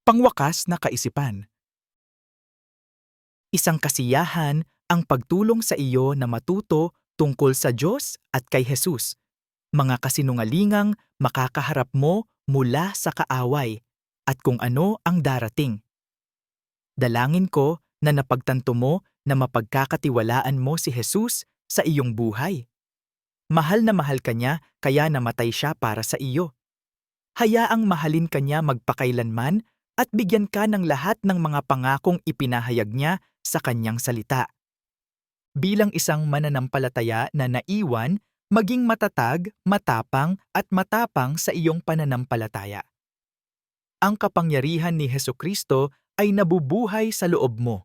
Pangwakas na kaisipan. Isang kasiyahan ang pagtulong sa iyo na matuto tungkol sa Diyos at kay Jesus. Mga kasinungalingang makakaharap mo mula sa kaaway at kung ano ang darating. Dalangin ko na napagtanto mo na mapagkakatiwalaan mo si Jesus sa iyong buhay. Mahal na mahal ka niya kaya namatay siya para sa iyo. Hayaang mahalin ka niya magpakailanman at bigyan ka ng lahat ng mga pangakong ipinahayag niya sa kanyang salita. Bilang isang mananampalataya na naiwan, maging matatag, matapang at matapang sa iyong pananampalataya. Ang kapangyarihan ni Heso Kristo ay nabubuhay sa loob mo.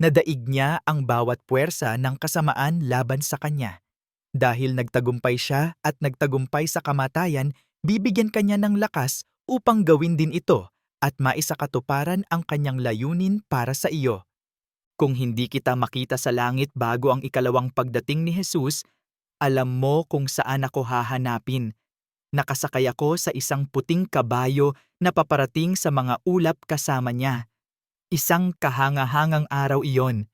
Nadaig niya ang bawat puwersa ng kasamaan laban sa kanya. Dahil nagtagumpay siya at nagtagumpay sa kamatayan, bibigyan kanya ng lakas upang gawin din ito at maisakatuparan ang kanyang layunin para sa iyo. Kung hindi kita makita sa langit bago ang ikalawang pagdating ni Jesus, alam mo kung saan ako hahanapin. Nakasakay ako sa isang puting kabayo na paparating sa mga ulap kasama niya. Isang kahanga-hangang araw iyon.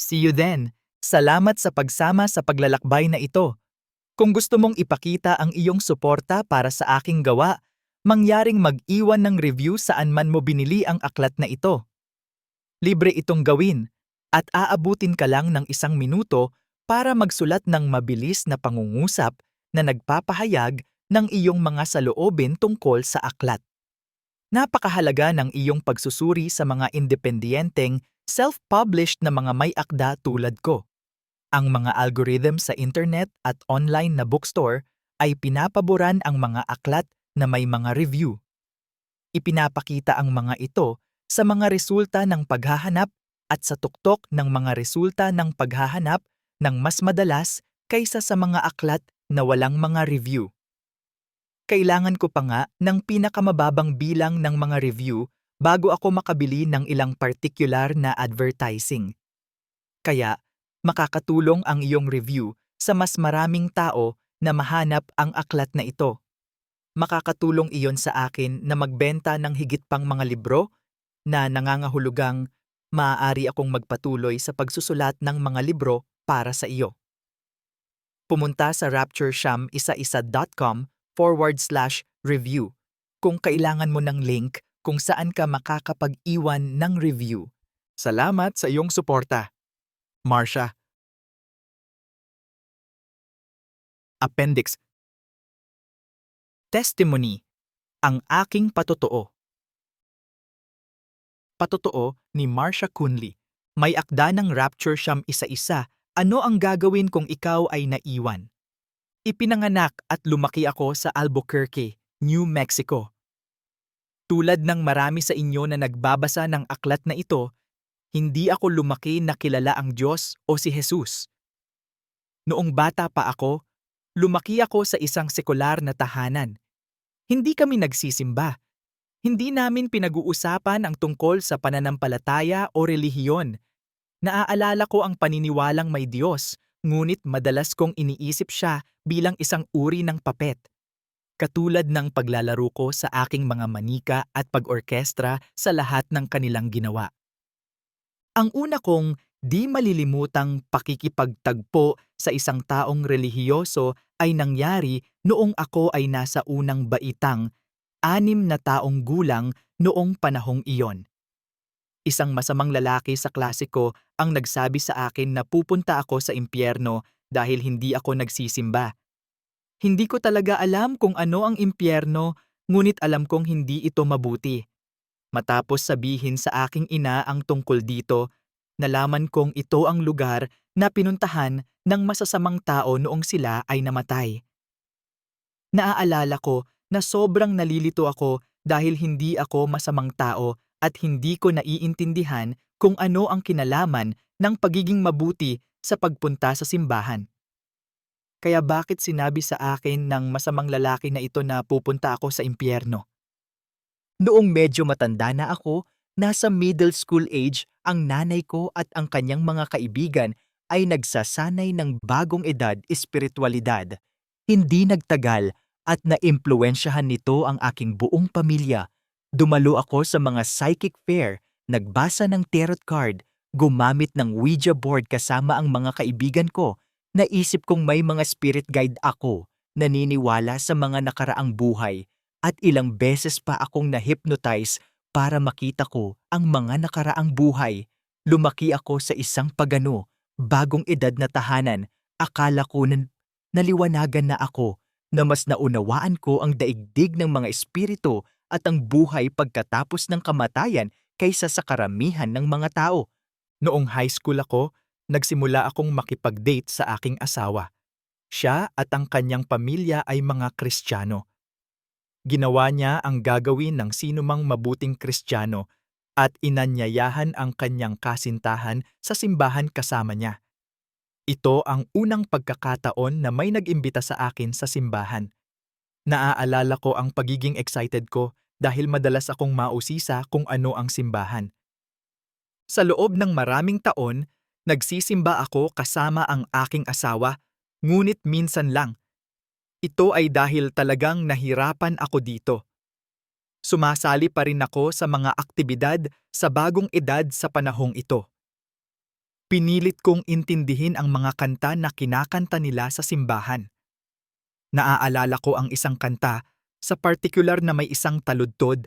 See you then. Salamat sa pagsama sa paglalakbay na ito. Kung gusto mong ipakita ang iyong suporta para sa aking gawa, mangyaring mag-iwan ng review saan man mo binili ang aklat na ito. Libre itong gawin at aabutin ka lang ng isang minuto para magsulat ng mabilis na pangungusap na nagpapahayag ng iyong mga saloobin tungkol sa aklat. Napakahalaga ng iyong pagsusuri sa mga independiyenteng, self-published na mga may akda tulad ko. Ang mga algorithm sa internet at online na bookstore ay pinapaboran ang mga aklat na may mga review. Ipinapakita ang mga ito sa mga resulta ng paghahanap at sa tuktok ng mga resulta ng paghahanap ng mas madalas kaysa sa mga aklat na walang mga review. Kailangan ko pa nga ng pinakamababang bilang ng mga review bago ako makabili ng ilang particular na advertising. Kaya, makakatulong ang iyong review sa mas maraming tao na mahanap ang aklat na ito. Makakatulong iyon sa akin na magbenta ng higit pang mga libro na nangangahulugang maaari akong magpatuloy sa pagsusulat ng mga libro para sa iyo. Pumunta sa raptureshamisaisa.com forward slash review kung kailangan mo ng link kung saan ka makakapag-iwan ng review. Salamat sa iyong suporta. Marsha. Appendix Testimony Ang aking patotoo Patotoo ni Marsha Kunli May akda ng rapture siyam isa-isa Ano ang gagawin kung ikaw ay naiwan? Ipinanganak at lumaki ako sa Albuquerque, New Mexico. Tulad ng marami sa inyo na nagbabasa ng aklat na ito, hindi ako lumaki na kilala ang Diyos o si Jesus. Noong bata pa ako, lumaki ako sa isang sekular na tahanan. Hindi kami nagsisimba. Hindi namin pinag-uusapan ang tungkol sa pananampalataya o relihiyon. Naaalala ko ang paniniwalang may Diyos, ngunit madalas kong iniisip siya bilang isang uri ng papet. Katulad ng paglalaro ko sa aking mga manika at pag-orkestra sa lahat ng kanilang ginawa. Ang una kong di malilimutang pakikipagtagpo sa isang taong relihiyoso ay nangyari noong ako ay nasa unang baitang, anim na taong gulang noong panahong iyon. Isang masamang lalaki sa klase ko ang nagsabi sa akin na pupunta ako sa impyerno dahil hindi ako nagsisimba. Hindi ko talaga alam kung ano ang impyerno, ngunit alam kong hindi ito mabuti. Matapos sabihin sa aking ina ang tungkol dito, nalaman kong ito ang lugar na pinuntahan ng masasamang tao noong sila ay namatay. Naaalala ko na sobrang nalilito ako dahil hindi ako masamang tao at hindi ko naiintindihan kung ano ang kinalaman ng pagiging mabuti sa pagpunta sa simbahan. Kaya bakit sinabi sa akin ng masamang lalaki na ito na pupunta ako sa impyerno? Noong medyo matanda na ako, nasa middle school age, ang nanay ko at ang kanyang mga kaibigan ay nagsasanay ng bagong edad espiritualidad. Hindi nagtagal at naimpluensyahan nito ang aking buong pamilya. Dumalo ako sa mga psychic fair, nagbasa ng tarot card, gumamit ng Ouija board kasama ang mga kaibigan ko. Naisip kong may mga spirit guide ako, naniniwala sa mga nakaraang buhay, at ilang beses pa akong na-hypnotize para makita ko ang mga nakaraang buhay. Lumaki ako sa isang pagano, bagong edad na tahanan. Akala ko na naliwanagan na ako na mas naunawaan ko ang daigdig ng mga espiritu at ang buhay pagkatapos ng kamatayan kaysa sa karamihan ng mga tao. Noong high school ako, nagsimula akong makipag-date sa aking asawa. Siya at ang kanyang pamilya ay mga Kristiyano. Ginawa niya ang gagawin ng sinumang mabuting Kristiyano at inanyayahan ang kanyang kasintahan sa simbahan kasama niya. Ito ang unang pagkakataon na may nag-imbita sa akin sa simbahan. Naaalala ko ang pagiging excited ko dahil madalas akong mausisa kung ano ang simbahan. Sa loob ng maraming taon, nagsisimba ako kasama ang aking asawa, ngunit minsan lang. Ito ay dahil talagang nahirapan ako dito. Sumasali pa rin ako sa mga aktibidad sa bagong edad sa panahong ito. Pinilit kong intindihin ang mga kanta na kinakanta nila sa simbahan. Naaalala ko ang isang kanta sa partikular na may isang taludtod,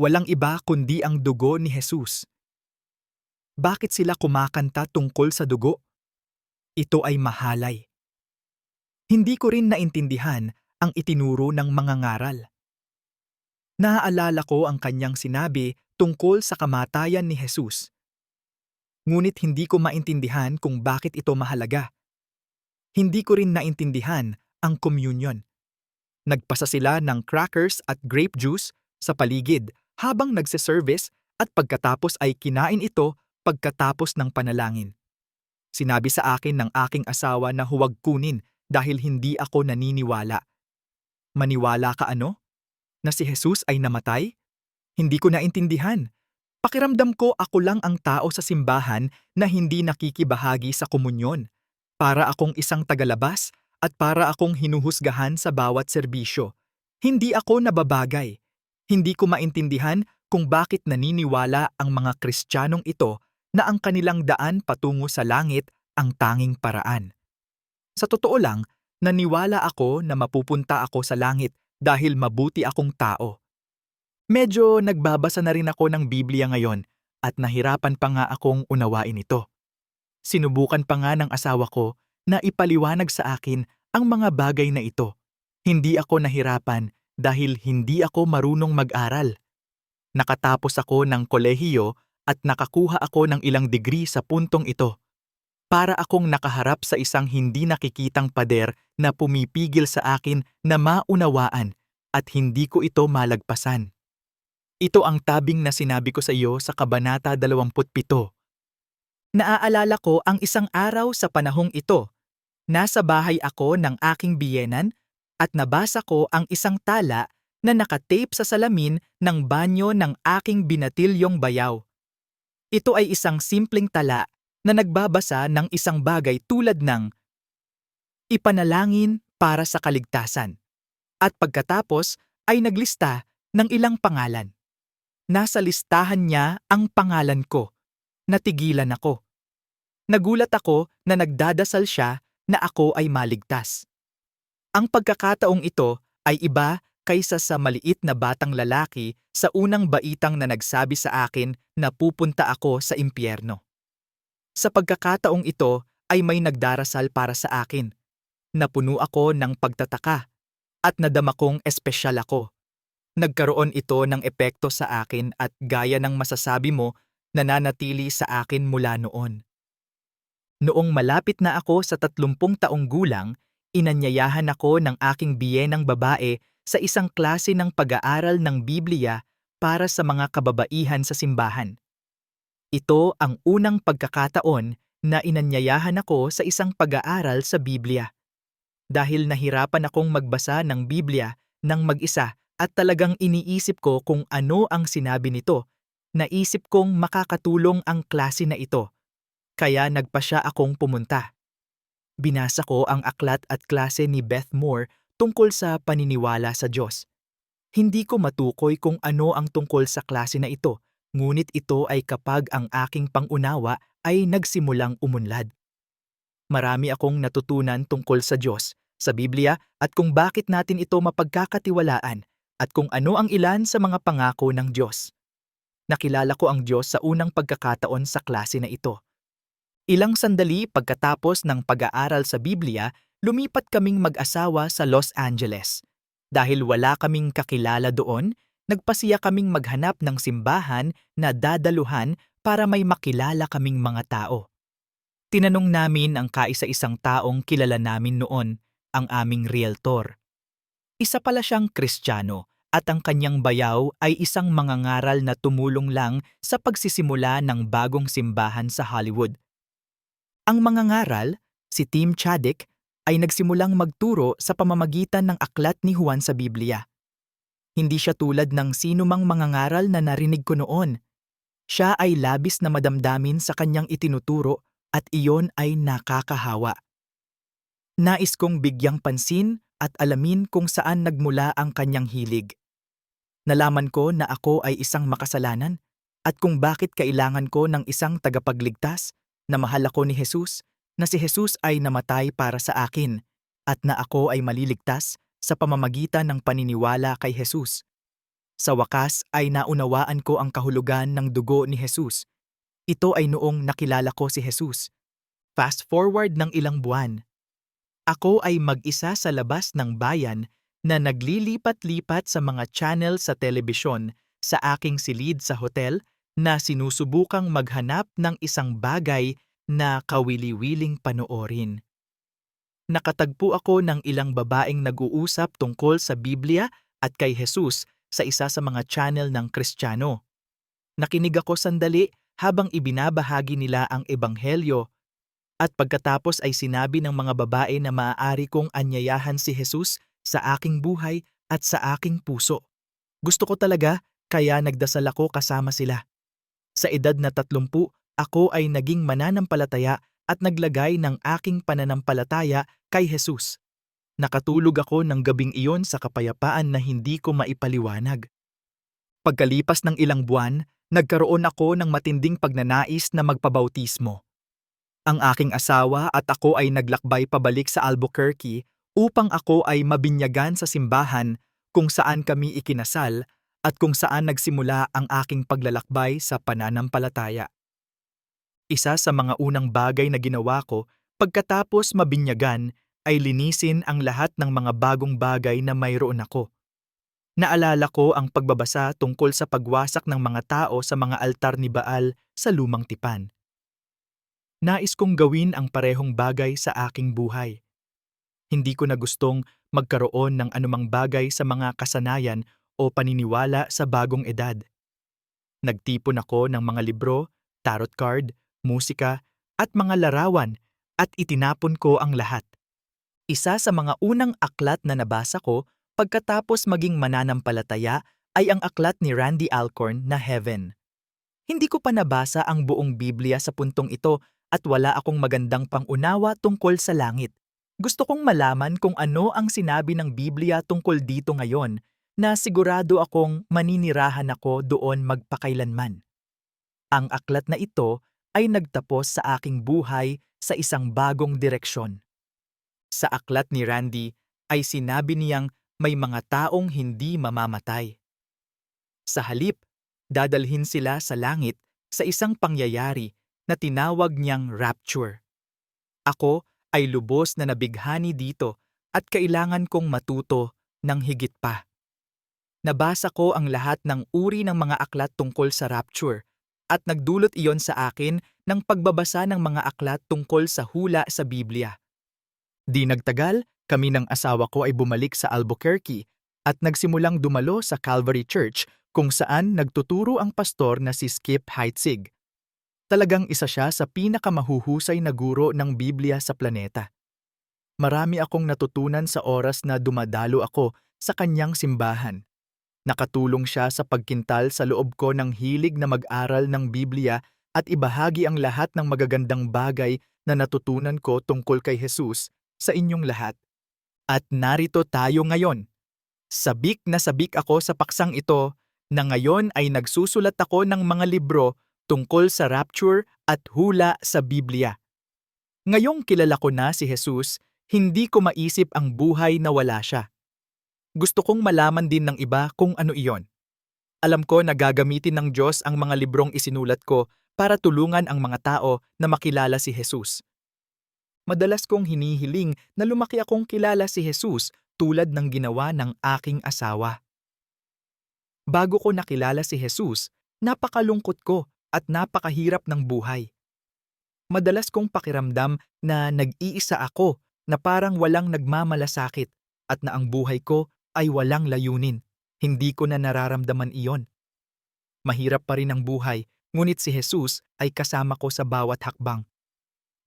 walang iba kundi ang dugo ni Jesus. Bakit sila kumakanta tungkol sa dugo? Ito ay mahalay. Hindi ko rin naintindihan ang itinuro ng mga ngaral. Naaalala ko ang kanyang sinabi tungkol sa kamatayan ni Jesus. Ngunit hindi ko maintindihan kung bakit ito mahalaga. Hindi ko rin naintindihan ang communion. Nagpasa sila ng crackers at grape juice sa paligid habang nagsiservice at pagkatapos ay kinain ito pagkatapos ng panalangin. Sinabi sa akin ng aking asawa na huwag kunin dahil hindi ako naniniwala. Maniwala ka ano? Na si Jesus ay namatay? Hindi ko naintindihan. Pakiramdam ko ako lang ang tao sa simbahan na hindi nakikibahagi sa komunyon. Para akong isang tagalabas at para akong hinuhusgahan sa bawat serbisyo. Hindi ako nababagay. Hindi ko maintindihan kung bakit naniniwala ang mga Kristiyanong ito na ang kanilang daan patungo sa langit ang tanging paraan. Sa totoo lang, naniwala ako na mapupunta ako sa langit dahil mabuti akong tao. Medyo nagbabasa na rin ako ng Biblia ngayon at nahirapan pa nga akong unawain ito. Sinubukan pa nga ng asawa ko na ipaliwanag sa akin ang mga bagay na ito. Hindi ako nahirapan dahil hindi ako marunong mag-aral. Nakatapos ako ng kolehiyo at nakakuha ako ng ilang degree sa puntong ito. Para akong nakaharap sa isang hindi nakikitang pader na pumipigil sa akin na maunawaan at hindi ko ito malagpasan. Ito ang tabing na sinabi ko sa iyo sa Kabanata 27. Naaalala ko ang isang araw sa panahong ito. Nasa bahay ako ng aking biyenan at nabasa ko ang isang tala na nakatape sa salamin ng banyo ng aking binatilyong bayaw. Ito ay isang simpleng tala na nagbabasa ng isang bagay tulad ng ipanalangin para sa kaligtasan. At pagkatapos ay naglista ng ilang pangalan. Nasa listahan niya ang pangalan ko. Natigilan ako. Nagulat ako na nagdadasal siya na ako ay maligtas. Ang pagkakataong ito ay iba kaysa sa maliit na batang lalaki sa unang baitang na nagsabi sa akin na pupunta ako sa impyerno. Sa pagkakataong ito ay may nagdarasal para sa akin. Napuno ako ng pagtataka at nadama kong espesyal ako. Nagkaroon ito ng epekto sa akin at gaya ng masasabi mo, nananatili sa akin mula noon. Noong malapit na ako sa tatlumpung taong gulang, inanyayahan ako ng aking biyenang babae sa isang klase ng pag-aaral ng Biblia para sa mga kababaihan sa simbahan. Ito ang unang pagkakataon na inanyayahan ako sa isang pag-aaral sa Biblia. Dahil nahirapan akong magbasa ng Biblia ng mag-isa at talagang iniisip ko kung ano ang sinabi nito, naisip kong makakatulong ang klase na ito. Kaya nagpa siya akong pumunta. Binasa ko ang aklat at klase ni Beth Moore tungkol sa paniniwala sa Diyos. Hindi ko matukoy kung ano ang tungkol sa klase na ito, ngunit ito ay kapag ang aking pangunawa ay nagsimulang umunlad. Marami akong natutunan tungkol sa Diyos, sa Biblia at kung bakit natin ito mapagkakatiwalaan at kung ano ang ilan sa mga pangako ng Diyos. Nakilala ko ang Diyos sa unang pagkakataon sa klase na ito. Ilang sandali pagkatapos ng pag-aaral sa Biblia, lumipat kaming mag-asawa sa Los Angeles. Dahil wala kaming kakilala doon, nagpasiya kaming maghanap ng simbahan na dadaluhan para may makilala kaming mga tao. Tinanong namin ang kaisa-isang taong kilala namin noon, ang aming realtor. Isa pala siyang Kristiyano at ang kanyang bayaw ay isang mangangaral na tumulong lang sa pagsisimula ng bagong simbahan sa Hollywood. Ang mangangaral, si Tim Chaddick, ay nagsimulang magturo sa pamamagitan ng aklat ni Juan sa Biblia. Hindi siya tulad ng sinumang mangangaral na narinig ko noon. Siya ay labis na madamdamin sa kanyang itinuturo at iyon ay nakakahawa. Nais kong bigyang pansin at alamin kung saan nagmula ang kanyang hilig. Nalaman ko na ako ay isang makasalanan at kung bakit kailangan ko ng isang tagapagligtas na mahal ako ni Jesus na si Jesus ay namatay para sa akin at na ako ay maliligtas sa pamamagitan ng paniniwala kay Jesus. Sa wakas ay naunawaan ko ang kahulugan ng dugo ni Jesus. Ito ay noong nakilala ko si Jesus. Fast forward ng ilang buwan. Ako ay mag-isa sa labas ng bayan na naglilipat-lipat sa mga channel sa telebisyon sa aking silid sa hotel na sinusubukang maghanap ng isang bagay na kawili-wiling panoorin. Nakatagpo ako ng ilang babaeng nag-uusap tungkol sa Biblia at kay Jesus sa isa sa mga channel ng Kristiyano. Nakinig ako sandali habang ibinabahagi nila ang ebanghelyo at pagkatapos ay sinabi ng mga babae na maaari kong anyayahan si Jesus sa aking buhay at sa aking puso. Gusto ko talaga kaya nagdasal ako kasama sila. Sa edad na tatlumpu, ako ay naging mananampalataya at naglagay ng aking pananampalataya kay Jesus. Nakatulog ako ng gabing iyon sa kapayapaan na hindi ko maipaliwanag. Pagkalipas ng ilang buwan, nagkaroon ako ng matinding pagnanais na magpabautismo. Ang aking asawa at ako ay naglakbay pabalik sa Albuquerque upang ako ay mabinyagan sa simbahan kung saan kami ikinasal at kung saan nagsimula ang aking paglalakbay sa pananampalataya. Isa sa mga unang bagay na ginawa ko pagkatapos mabinyagan ay linisin ang lahat ng mga bagong bagay na mayroon ako. Naalala ko ang pagbabasa tungkol sa pagwasak ng mga tao sa mga altar ni Baal sa lumang tipan. Nais kong gawin ang parehong bagay sa aking buhay. Hindi ko na gustong magkaroon ng anumang bagay sa mga kasanayan o paniniwala sa bagong edad. Nagtipon ako ng mga libro, tarot card, musika, at mga larawan at itinapon ko ang lahat. Isa sa mga unang aklat na nabasa ko pagkatapos maging mananampalataya ay ang aklat ni Randy Alcorn na Heaven. Hindi ko pa nabasa ang buong Biblia sa puntong ito at wala akong magandang pangunawa tungkol sa langit. Gusto kong malaman kung ano ang sinabi ng Biblia tungkol dito ngayon na sigurado akong maninirahan ako doon magpakailanman. Ang aklat na ito ay nagtapos sa aking buhay sa isang bagong direksyon. Sa aklat ni Randy ay sinabi niyang may mga taong hindi mamamatay. Sa halip, dadalhin sila sa langit sa isang pangyayari na tinawag niyang rapture. Ako ay lubos na nabighani dito at kailangan kong matuto ng higit pa. Nabasa ko ang lahat ng uri ng mga aklat tungkol sa rapture at nagdulot iyon sa akin ng pagbabasa ng mga aklat tungkol sa hula sa Biblia. Di nagtagal, kami ng asawa ko ay bumalik sa Albuquerque at nagsimulang dumalo sa Calvary Church kung saan nagtuturo ang pastor na si Skip Heitzig. Talagang isa siya sa pinakamahuhusay na guro ng Biblia sa planeta. Marami akong natutunan sa oras na dumadalo ako sa kanyang simbahan. Nakatulong siya sa pagkintal sa loob ko ng hilig na mag-aral ng Biblia at ibahagi ang lahat ng magagandang bagay na natutunan ko tungkol kay Jesus sa inyong lahat. At narito tayo ngayon. Sabik na sabik ako sa paksang ito na ngayon ay nagsusulat ako ng mga libro tungkol sa rapture at hula sa Biblia. Ngayong kilala ko na si Jesus, hindi ko maisip ang buhay na wala siya. Gusto kong malaman din ng iba kung ano iyon. Alam ko na gagamitin ng Diyos ang mga librong isinulat ko para tulungan ang mga tao na makilala si Jesus. Madalas kong hinihiling na lumaki akong kilala si Jesus tulad ng ginawa ng aking asawa. Bago ko nakilala si Jesus, napakalungkot ko at napakahirap ng buhay. Madalas kong pakiramdam na nag-iisa ako na parang walang nagmamalasakit at na ang buhay ko ay walang layunin. Hindi ko na nararamdaman iyon. Mahirap pa rin ang buhay, ngunit si Jesus ay kasama ko sa bawat hakbang.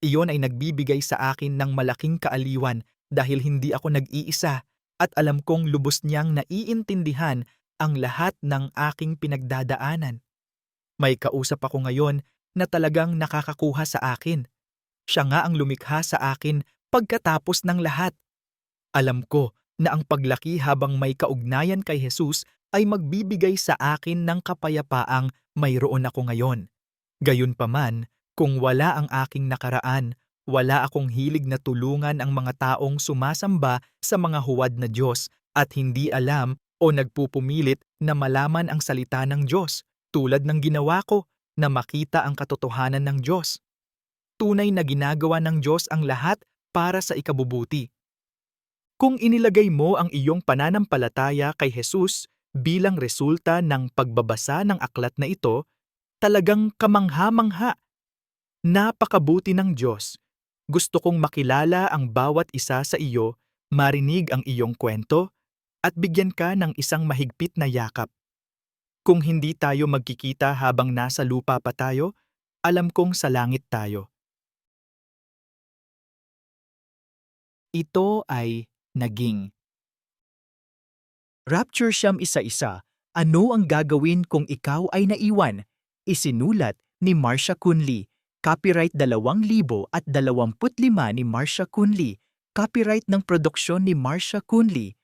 Iyon ay nagbibigay sa akin ng malaking kaaliwan dahil hindi ako nag-iisa at alam kong lubos niyang naiintindihan ang lahat ng aking pinagdadaanan. May kausap ako ngayon na talagang nakakakuha sa akin. Siya nga ang lumikha sa akin pagkatapos ng lahat. Alam ko na ang paglaki habang may kaugnayan kay Jesus ay magbibigay sa akin ng kapayapaang mayroon ako ngayon. Gayunpaman, kung wala ang aking nakaraan, wala akong hilig na tulungan ang mga taong sumasamba sa mga huwad na Diyos at hindi alam o nagpupumilit na malaman ang salita ng Diyos tulad ng ginawa ko na makita ang katotohanan ng Diyos. Tunay na ginagawa ng Diyos ang lahat para sa ikabubuti. Kung inilagay mo ang iyong pananampalataya kay Jesus bilang resulta ng pagbabasa ng aklat na ito, talagang kamangha-mangha. Napakabuti ng Diyos. Gusto kong makilala ang bawat isa sa iyo, marinig ang iyong kwento, at bigyan ka ng isang mahigpit na yakap. Kung hindi tayo magkikita habang nasa lupa pa tayo, alam kong sa langit tayo. Ito ay naging. Rapture siyam isa-isa, ano ang gagawin kung ikaw ay naiwan? Isinulat ni Marcia Kunli. Copyright 2025 ni Marcia Kunli. Copyright ng produksyon ni Marcia Kunli.